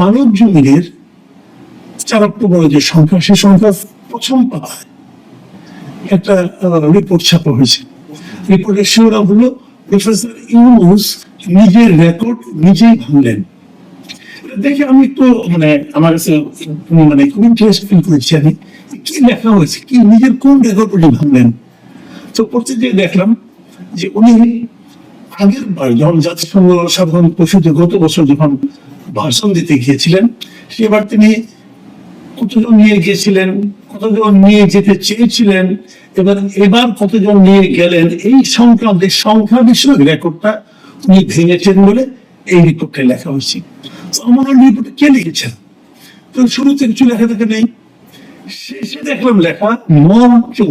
মানব জমিনের যে সংখ্যা সে সংখ্যা প্রথম একটা রিপোর্ট ছাপা হয়েছে। রিপোর্টের শিরোনাম হলো, প্রফেসর ইউনুস নিজের রেকর্ড নিজেই ভাঙলেন। দেখে আমি একটু মানে আমার কাছে মানে খুব ইন্টারেস্ট ফিল করেছি আমি কি লেখা হয়েছে, কি নিজের কোন রেকর্ড উনি ভাঙলেন। তো পড়তে গিয়ে দেখলাম যে উনি আগের বার যখন জাতিসংঘ সাধারণ পরিষদে গত বছর যখন ভাষণ দিতে গিয়েছিলেন, সেবার তিনি কতজন নিয়ে গিয়েছিলেন, কতজন নিয়ে যেতে চেয়েছিলেন এবার এবার কতজন নিয়ে গেলেন, এই সংক্রান্ত সংখ্যা বিষয়ক রেকর্ডটা উনি ভেঙেছেন বলে এই রিপোর্টে লেখা হয়েছে। আমার রিপোর্টে কে লিখেছেন? তো শুরুতে কিছু লেখা থাকে নেই। শেষে দেখলাম লেখা মঞ্চৌ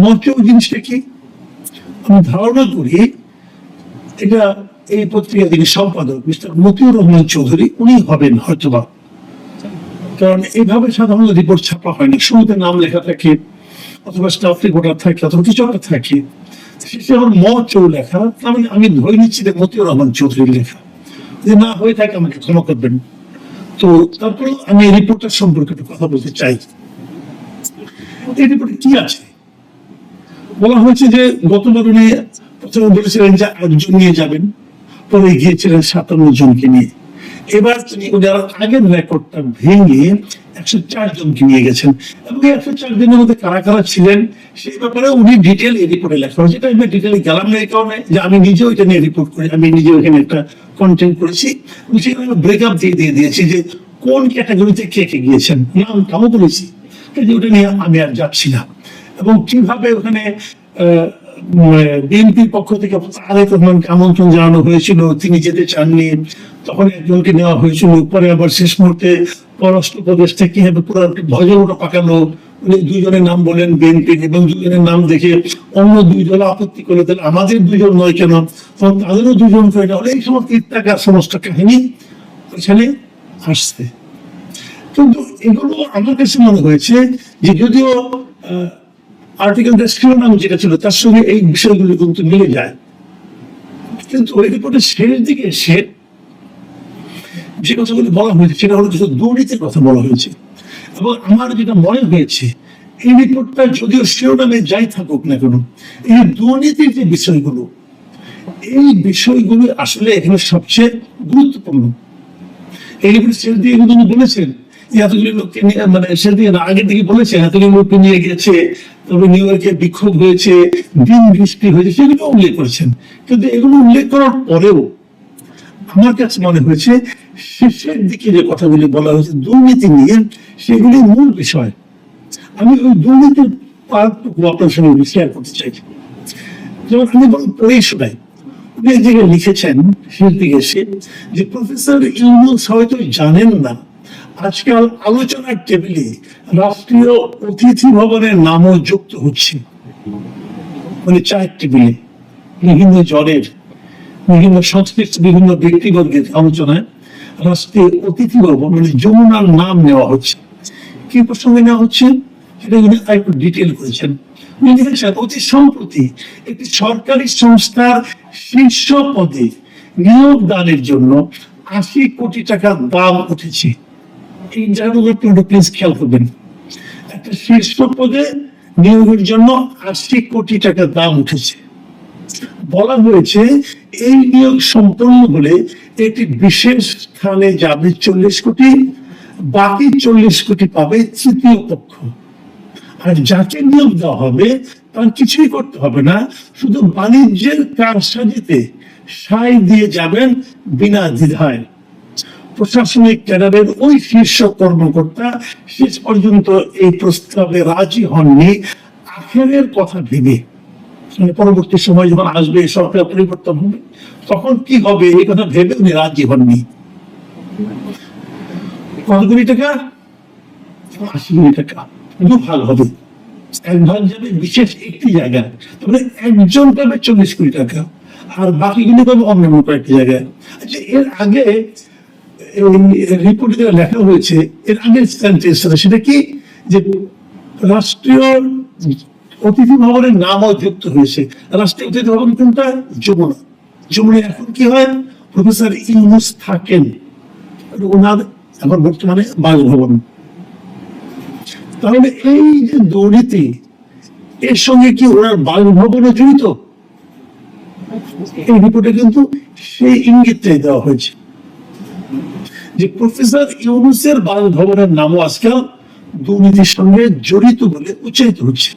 মঞ্চৌ জিনিসটা কি? আমি ধারণা করি এটা এই পত্রিকা যিনি সম্পাদক, মিস্টার মতিউর রহমান চৌধুরী, উনি হবেন হয়তোবা। কারণ এইভাবে সাধারণত রিপোর্ট ছাপা হয়নি শুরুতে নাম লেখা থাকে, অথবা স্টাফ রিপোর্টার থাকে, অথবা কিছু একটা থাকে শেষে আমার চৌ লেখা, তার মানে আমি ধরে নিচ্ছি যে মতিউর রহমান চৌধুরীর লেখা। যদি না হয়ে থাকে, আমাকে ক্ষমা করবেন। তো তারপরে আমি রিপোর্টার সম্পর্কে একটু কথা বলতে চাই। এই রিপোর্টে কি আছে? বলা হয়েছে যে গতবার উনি প্রথমে বলেছিলেন যে একজন নিয়ে যাবেন, পরে গিয়েছিলেন সাতান্ন জনকে নিয়ে। এবার তিনি ওনার আগের রেকর্ডটা ভেঙে একশো চার জনকে নিয়ে গেছেন। এবং একশো চার জনের মধ্যে কারা কারা ছিলেন, সেই ব্যাপারে উনি ডিটেল এই রিপোর্টে লেখা হয়েছে। এটা আমি ডিটেলে গেলাম না এই কারণে যে আমি নিজেও এটা নিয়ে রিপোর্ট করি, আমি নিজে ওখানে একটা কন্টেন্ট করেছি। সেখানে আমি ব্রেকআপ দিয়ে দিয়ে দিয়েছি যে কোন ক্যাটাগরিতে কে কে গিয়েছেন, নাম তাও বলেছি কিন্তু ওটা নিয়ে আমি আর যাচ্ছি না। এবং কীভাবে ওখানে বিএনপির পক্ষ থেকে তারেক রহমানকে আমন্ত্রণ জানানো হয়েছিল, তিনি যেতে চাননি। তখন একজনকে নেওয়া হয়েছিল। পরে আবার শেষ মুহূর্তে পররাষ্ট্র প্রদেশ থেকে পুরো ভজনটা পাকালো। উনি দুজনের নাম বলেন বিএনপির এবং দুজনের নাম দেখে অন্য দুইজন আপত্তি করলে, তাহলে আমাদের দুজন নয় কেন? তখন তাদেরও দুজন করে হলে এই সমস্ত ইত্যাকার সমস্ত কাহিনী ওইখানে আসছে। কিন্তু এগুলো আমার কাছে মনে হয়েছে যে যদিও আর্টিকেলটা শিরোনাম যেটা ছিল, তার সঙ্গে এই বিষয়গুলো কিন্তু মিলে যায়। কিন্তু ওই রিপোর্টের শেষ দিকে এসে যে কথাগুলি বলা হয়েছে, সেটা হলো কিছু দুর্নীতির কথা বলা হয়েছে। এবং আমার যেটা মনে হয়েছে, এই রিপোর্টটা যদিও শিরোনামে যাই থাকুক না কেন, এই দুর্নীতির যে বিষয়গুলো, এই বিষয়গুলো আসলে এখানে সবচেয়ে গুরুত্বপূর্ণ। এই রিপোর্ট শেষ দিয়ে কিন্তু উনি বলেছেন লোককে নিয়ে মানে সেদিকে না, আগের দিকে বলেছে লোককে নিয়ে গেছে তবে নিউ ইয়র্কে বিক্ষোভ হয়েছে, দিন বৃষ্টি হয়েছে, সেগুলো উল্লেখ করেছেন। কিন্তু এগুলো উল্লেখ করার পরেও আমার কাছে মনে হয়েছে, শেষের দিকে যে কথাগুলি বলা হয়েছে, দুর্নীতি নিয়ে, সেগুলি মূল বিষয়। আমি ওই দুর্নীতির পার্টটুকু আপনার সঙ্গে শেয়ার করতে চাই। যেমন আমি বরং পড়েই শোনাই। উনি এক জায়গায় লিখেছেন দিকে এসে, যে প্রফেসর ইউনুস হয়তো জানেন না আজকাল আলোচনার টেবিলে রাষ্ট্রীয় অতিথি ভবনের নামও যুক্ত হচ্ছে। মানে চায়ের টেবিলে বিভিন্ন জনের, বিভিন্ন সংশ্লিষ্ট বিভিন্ন ব্যক্তিবর্গের আলোচনায় রাষ্ট্রীয় অতিথি ভবন মানে যমুনার নাম নেওয়া হচ্ছে। কি প্রসঙ্গে নেওয়া হচ্ছে? সেটা উনি একটু ডিটেল করেছেন উনি লিখেছেন, অতি সম্প্রতি একটি সরকারি সংস্থার শীর্ষ পদে নিয়োগ দানের জন্য আশি কোটি টাকার দাম উঠেছে। এই জায়গাগুলো একটু প্লিজ খেয়াল করবেন। একটা শীর্ষ পদে নিয়োগের জন্য আশি কোটি টাকা দাম উঠেছে। বলা হয়েছে, এই নিয়োগ সম্পন্ন হলে একটি বিশেষ স্থানে যাবে চল্লিশ কোটি, বাকি চল্লিশ কোটি পাবে তৃতীয় পক্ষ। আর যাকে নিয়োগ দেওয়া হবে, তার কিছুই করতে হবে না, শুধু বাণিজ্যের কারসাজিতে সাই দিয়ে যাবেন বিনা দ্বিধায়। প্রশাসনিক ক্যাডারের ওই শীর্ষ কর্মকর্তা শেষ পর্যন্ত এই প্রস্তাবে রাজি হননি। আখেরের কথা ভেবে মানে পরবর্তী সময় যখন আসবে সরকার পরিবর্তন হবে, তখন কি হবে এই কথা ভেবে উনি রাজি হননি। কত কোটি টাকা? আশি কোটি টাকা। দু ভাগ হবে। এক ভাগ যাবে বিশেষ একটি জায়গায় তারপরে একজন পাবে চল্লিশ কোটি টাকা, আর বাকিগুলো পাবে অন্যান্য কয়েকটি জায়গায় আচ্ছা এর আগে রিপোর্টে যেটা লেখা হয়েছে, এর আগের সেটা কি? যে রাষ্ট্রীয় অতিথি ভবনের নামও যুক্ত হয়েছে। রাষ্ট্রীয় অতিথি ভবন কোনটা? যমুনা। যমুনা এখন কি হয়? প্রফেসর ইউনুস থাকেন। ওনার এখন বর্তমানে বাসভবন। তাহলে এই যে দুর্নীতি এর সঙ্গে কি ওনার বাসভবনে জড়িত? এই রিপোর্টে কিন্তু সেই ইঙ্গিতটাই দেওয়া হয়েছে। যে প্রফেসর ইউনুসের বাসভবনের নামও আজকাল দুর্নীতির সঙ্গে জড়িত বলে উচ্চারিত হচ্ছে।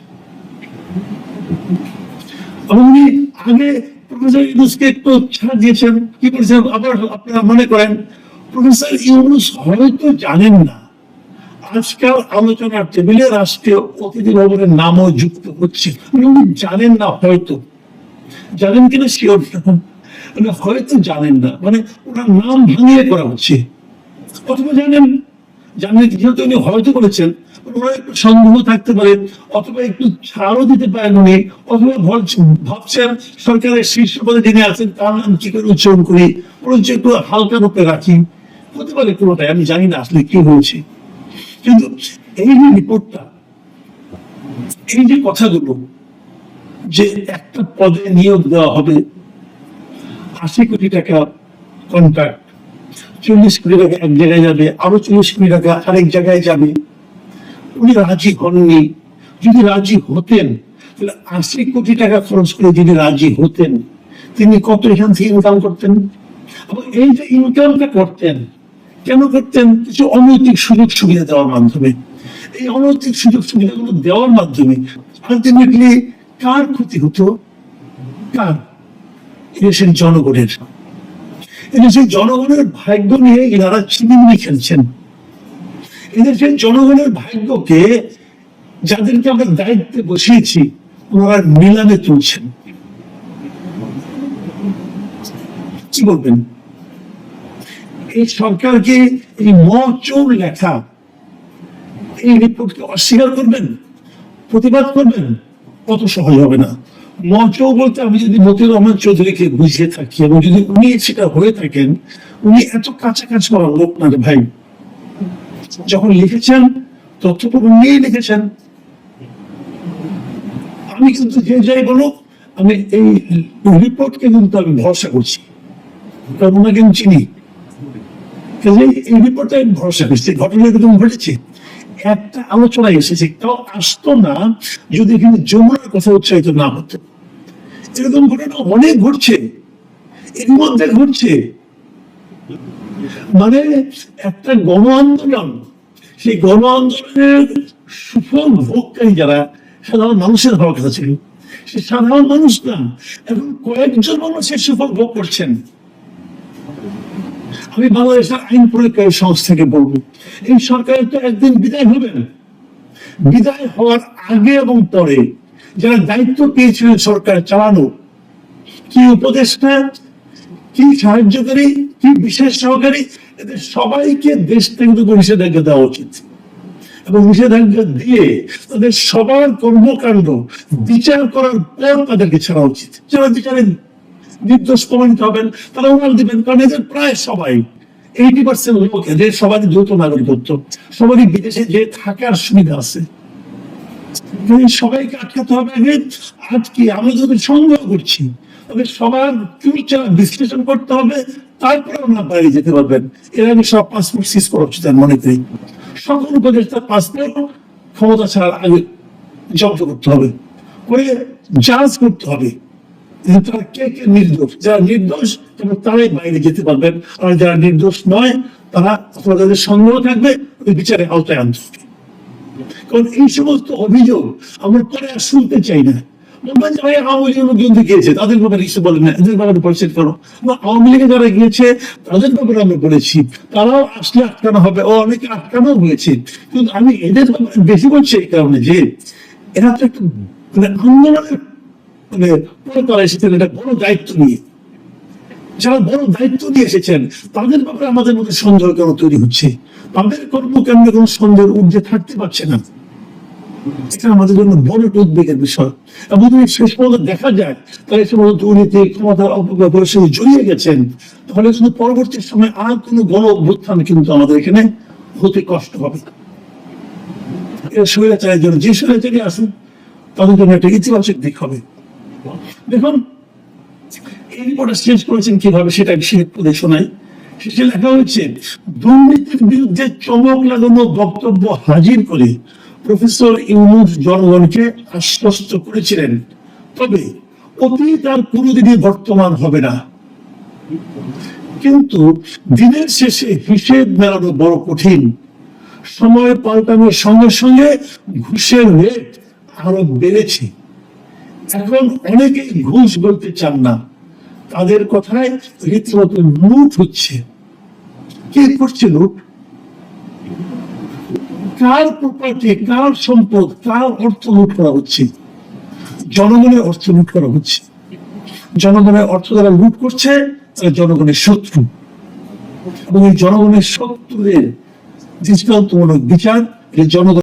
এবং উনি আগে প্রফেসর ইউনুসকে একটু ছাড় দিয়েছেন, কি করেছেন আবার আপনারা মনে করেন, প্রফেসর ইউনুস হয়তো জানেন না, আজকাল আলোচনার টেবিলে রাষ্ট্রীয় অতিথি ভবনের নামও যুক্ত হচ্ছে। উনি জানেন না হয়তো। জানেন কিনা শিওর মানে হয়তো জানেন না। মানে ওনার নাম ভাঙিয়ে করা হচ্ছে। অথবা জানেন জানেন যেহেতু উনি হয়তো বলেছেন ওনার একটু সন্দেহ থাকতে পারে, অথবা একটু ছাড়ও দিতে পারেন উনি, অথবা ভাবছেন সরকারের শীর্ষ পদে যিনি আছেন, তার নাম কি করে উচ্চারণ করি? বরঞ্চ একটু হালকা রূপে রাখি। হতে পারে কোনোটাই, আমি জানি না আসলে কি হয়েছে। কিন্তু এই যে রিপোর্টটা, এই যে কথাগুলো, যে একটা পদে নিয়োগ দেওয়া হবে, আশি কোটি টাকা কন্ট্রাক্ট চল্লিশ কোটি টাকা এক জায়গায় যাবে, আরও চল্লিশ কোটি টাকা আরেক জায়গায় যাবে। উনি রাজি হননি। যদি রাজি হতেন, তাহলে আশি কোটি টাকা খরচ করে যদি রাজি হতেন, তিনি কত এখান থেকে ইনকাম করতেন? এই যে ইনকামটা করতেন, কেন করতেন? কিছু অনৈতিক সুযোগ সুবিধা দেওয়ার মাধ্যমে। এই অনৈতিক সুযোগ সুবিধাগুলো দেওয়ার মাধ্যমে আলটিমেটলি কার ক্ষতি হতো? কার? এদেশের জনগণের। এদেশের জনগণের ভাগ্য নিয়ে এনারা চিনিমিনি খেলছেন। এদেশের জনগণের ভাগ্যকে যাদেরকে আমরা দায়িত্বে বসিয়েছি, ওনারা নিলামে তুলছেন। কি বলবেন? এই সরকারকে এই মচৌর লেখা, এই রিপোর্টকে অস্বীকার করবেন, প্রতিবাদ করবেন কত সহজ হবে না। মচৌ বলতে আমি যদি মতিউর রহমান চৌধুরীকে বুঝিয়ে থাকি এবং যদি উনি সেটা হয়ে থাকেন, উনি এত কাছাকাছি করার লোক না রে ভাই। যখন লিখেছেন, তথ্যপ্রমাণ নিয়েই লিখেছেন। আমি কিন্তু যে যাই বলুক, আমি এই রিপোর্টকে কিন্তু আমি ভরসা করছি। কারণ ওনাকে আমি চিনি। এই রিপোর্টে আমি ভরসা করছি। ঘটনা কিন্তু ঘটেছে। একটা আলোচনায় এসেছে, কেউ আসতো না যদি এখানে যমুনার কথা উৎসাহিত না হতো। এরকম ঘটনা অনেক ঘটছে। এর মধ্যে ঘটছে। মানে একটা গণ আন্দোলন, সেই গণ আন্দোলনের সুফল ভোগকারী যারা, সাধারণ মানুষের হওয়ার কথা ছিল সে সাধারণ মানুষ না এখন কয়েকজন মানুষ সেই সুফল ভোগ করছেন। আমি বাংলাদেশের আইন প্রয়োগকারী সংস্থাকে বলব, এই সরকারের তো একদিন বিদায় হবেন। বিদায় হওয়ার আগে এবং পরে যারা দায়িত্ব পেয়েছিলেন সরকার চালানো, কি উপদেষ্টা কি সাহায্যকারী? কি বিশেষ সহকারী? এদের সবাইকে দেশ থেকে নিষেধাজ্ঞা দেওয়া উচিত। এবং নিষেধাজ্ঞা দিয়ে তাদের সবার কর্মকাণ্ড বিচার করার পর তাদেরকে ছাড়া উচিত। যারা বিচারে নির্দোষ প্রমাণিত হবেন, তারা উনাল দিবেন, কারণ এদের প্রায় সবাই এইটি পার্সেন্ট লোক, এদের সবারই দ্রুত নাগরিকত্ব, সবারই বিদেশে যে থাকার সুবিধা আছে। সবাইকে আটকাতে হবে। আজকে সংগ্রহ করছি, তবে সবার ফিউচার বিশ্লেষণ করতে হবে বাইরে যেতে পারবেন। এর আগে সব পাসপোর্ট সিজ করা উচিত পাসপোর্ট ক্ষমতা ছাড়ার আগে জব্দ করতে হবে। করে জাজ করতে হবে তারা কে কে নির্দোষ। যারা নির্দোষ এবং তারাই বাইরে যেতে পারবেন। আর যারা নির্দোষ নয়, তারা যাদের সন্দেহ থাকবে, ওই বিচারে আওতায় আনতে হবে। কারণ এই সমস্ত অভিযোগ পরে আর শুনতে চাই না। তাদের করো। আসলে আটকানো হবে, ও অনেকে আটকানো হয়েছে। কিন্তু আমি এদের বেশি বলছি এই কারণে যে, এরা তো মানে আন্দোলনের মানে এসেছেন, এটা বড় দায়িত্ব নিয়ে। যারা বড় দায়িত্ব নিয়ে এসেছেন, তাদের ব্যাপারে আমাদের মধ্যে সন্দেহ কেন তৈরি হচ্ছে? তাদের কর্মকাণ্ডে কোনো সন্দেহের ঊর্ধ্বে থাকতে পারছে না? এটা আমাদের জন্য বড় একটা উদ্বেগের বিষয়। এবং যদি শেষ পর্যন্ত দেখা যায় দুর্নীতি, ক্ষমতার অপব্যবহারের সঙ্গে জড়িয়ে গেছেন, তাহলে কিন্তু পরবর্তী সময় আর কোনো গণ অভ্যুত্থান কিন্তু আমাদের এখানে হতে কষ্ট হবে। স্বৈরাচারের জন্য, যে স্বৈরাচারী আসুন তাদের জন্য একটা ইতিবাচক দিক হবে। দেখুন করেছেন কীভাবে সেটা শেষে লেখা হয়েছে, দুর্নীতির বিরুদ্ধে চমক লাগানো বক্তব্য হাজির করে প্রফেসর ইউনুস জনগণকে আশ্বস্ত করেছিলেন। তবে অতীত আর কোনোদিনই বর্তমান হবে না। কিন্তু দিনের শেষে হিসেব মেলানো বড় কঠিন। সময় পাল্টানোর সঙ্গে সঙ্গে ঘুষের রেট আরও বেড়েছে। এখন অনেকেই ঘুষ বলতে চান না। তাদের কথায় রীতিমতো লুট হচ্ছে। কে করছে লুট? কার প্রপার্টি কার সম্পদ, কার অর্থ লুট করা হচ্ছে? জনগণের অর্থ লুট করা হচ্ছে। জনগণের অর্থ যারা লুট করছে, তারা জনগণের শত্রু। এবং এই জনগণের শত্রুদের দৃষ্টান্তমূলক বিচার জনগণ